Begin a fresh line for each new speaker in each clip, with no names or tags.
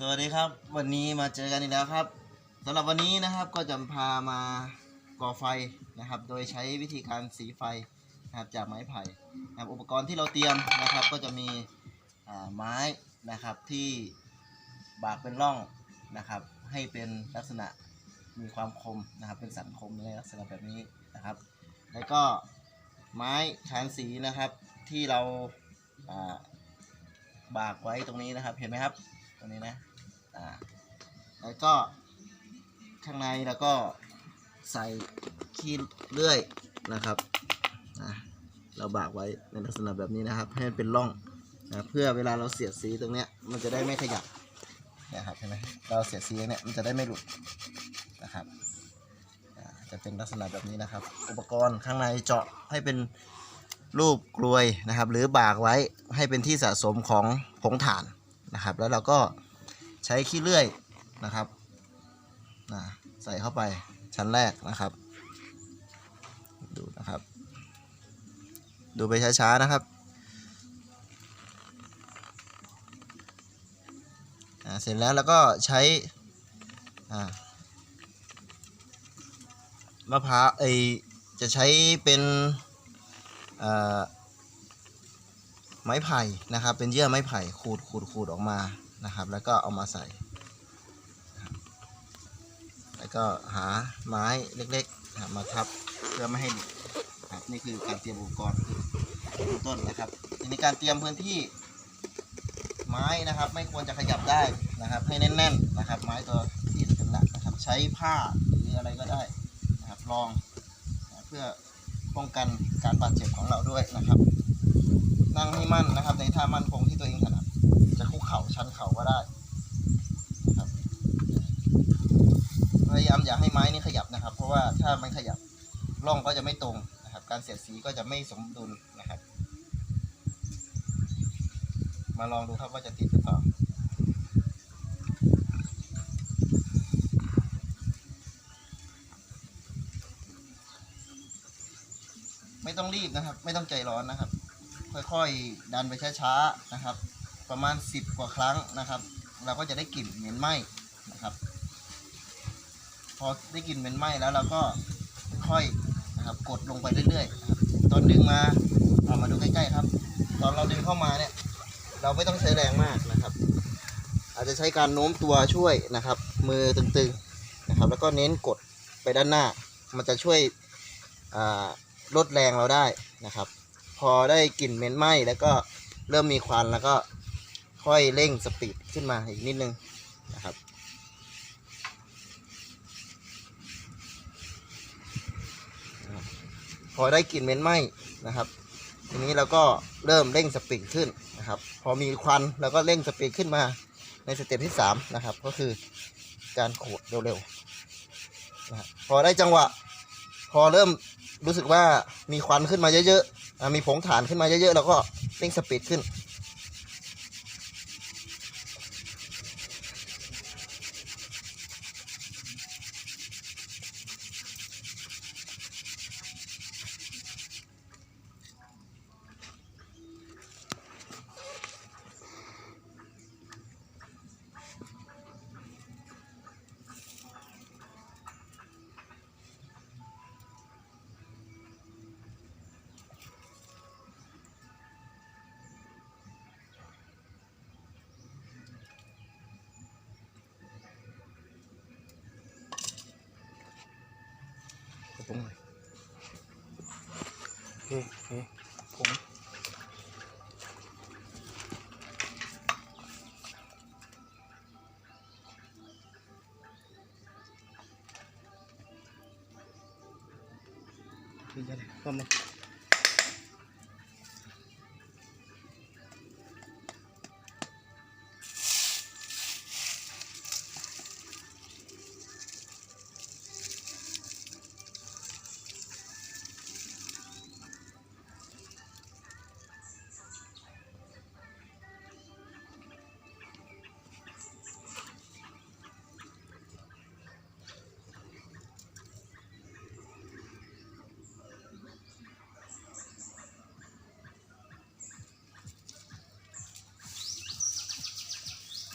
สวัสดีครับ วันนี้มาเจอกันอีกแล้วครับสำหรับวันนี้นะครับก็จะพามาก่อไฟนะครับ โดยใช้วิธีการสีไฟนะครับจากไม้ไผ่นะครับอุปกรณ์ที่เราเตรียมนะครับ ก็จะมีไม้นะครับที่บากเป็นร่องนะครับ ให้เป็นลักษณะมีความคมนะครับ เป็นสันคมในลักษณะแบบนี้นะครับ แล้วก็ไม้ชานสีนะครับที่เราบากไว้ตรงนี้นะครับ เห็นไหมครับ ตรงนี้นะ อ่าแล้วก็ข้างในแล้วก็ใส่ขี้เลื่อยนะครับนะเราบากไว้ในลักษณะแบบนี้นะครับ ให้มันเป็นร่องนะเพื่อเวลาเราเสียดสีตรงเนี้ยมันจะได้ไม่ขยับนะครับเห็นไหมเราเสียดสีเนี่ยมันจะได้ไม่หลุดนะครับจะเป็นลักษณะแบบนี้นะครับ อุปกรณ์ข้างในเจาะให้เป็นรูปกลวยนะครับ หรือบากไว้ให้เป็นที่สะสมของผงถ่านนะครับ แล้วเราก็ ใช้ขี้เลื่อยนะครับนะใส่เข้าไปชั้นแรกนะครับ ดูนะครับ ดูไปช้าๆนะครับเสร็จแล้วแล้วก็ใช้มะพร้าวไอจะใช้เป็นไม้ไผ่นะครับ เป็นเยื่อไม้ไผ่ขูดขูดขูดออกมา นะครับ แล้วก็เอามาใส่ แล้วก็หาไม้เล็กๆมาทับเพื่อไม่ให้ดนะครับนี่คือการเตรียมอุปกรณ์ต้นนะครับทีนี้การเตรียมพื้นที่ไม้นะครับ ไม่ควรจะขยับได้นะครับ ให้แน่นๆนะครับ ไม้ตัวที่เป็นหลักนะครับ ใช้ผ้าหรืออะไรก็ได้นะครับรองนะเพื่อป้องกันการบาดเจ็บของเราด้วยนะครับ นั่งให้มั่นนะครับ ในท่ามั่นคงที่ตัวเอง จะคุกเข่าชันเข่าก็ได้นะครับพยายามอย่าให้ไม้นี่ขยับนะครับ เพราะว่าถ้ามันขยับร่องก็จะไม่ตรงนะครับ การเสียดสีก็จะไม่สมดุลนะครับ มาลองดูครับว่าจะติดหรือเปล่าไม่ต้องรีบนะครับ ไม่ต้องใจร้อนนะครับ ค่อยๆ ดันไปช้าๆนะครับ ประมาณ 10 กว่าครั้งนะครับ เราก็จะได้กลิ่นเหม็นไหม้นะครับ พอได้กลิ่นเหม็นไหม้แล้วเราก็ค่อยนะครับกดลงไปเรื่อยๆ ตอนดึงมาเอามาดูใกล้ๆครับ ตอนเราดึงเข้ามาเนี่ย เราไม่ต้องใช้แรงมากนะครับ อาจจะใช้การโน้มตัวช่วยนะครับ มือตึงๆนะครับ แล้วก็เน้นกดไปด้านหน้า มันจะช่วยลดแรงเราได้นะครับ พอได้กลิ่นเหม็นไหม้แล้วก็เริ่มมีควันแล้วก็ ค่อยเร่งสปีดขึ้นมาอีกนิดนึงนะครับ พอได้กลิ่นเหม็นไหม้นะครับ ทีนี้เราก็เริ่มเร่งสปีดขึ้นนะครับ พอมีควันเราก็เร่งสปีดขึ้นมาในสเต็ปที่สามนะครับ ก็คือการขูดเร็วๆนะครับพอได้จังหวะ พอเริ่มรู้สึกว่ามีควันขึ้นมาเยอะๆมีผงถ่านขึ้นมาเยอะๆเราก็เร่งสปีดขึ้น เฮ้เฮ้ผมคืออะไรก็ม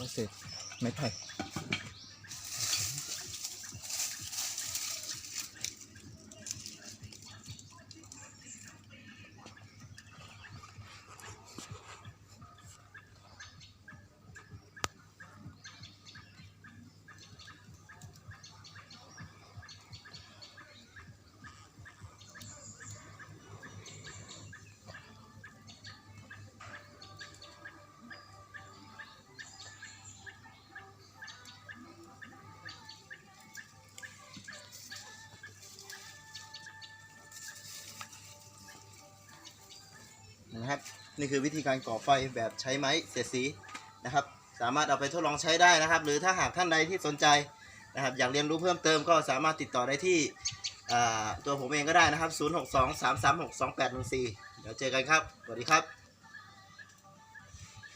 าโอเค
ไม้ไผ่
นะครับ นี่คือวิธีการก่อไฟแบบใช้ไม้เสียดสีนะครับ สามารถเอาไปทดลองใช้ได้นะครับ หรือถ้าหากท่านใดที่สนใจนะครับ อยากเรียนรู้เพิ่มเติมก็สามารถติดต่อได้ที่ตัวผมเองก็ได้นะครับ 0623362814 เดี๋ยวเจอกันครับ สวัสดีครับ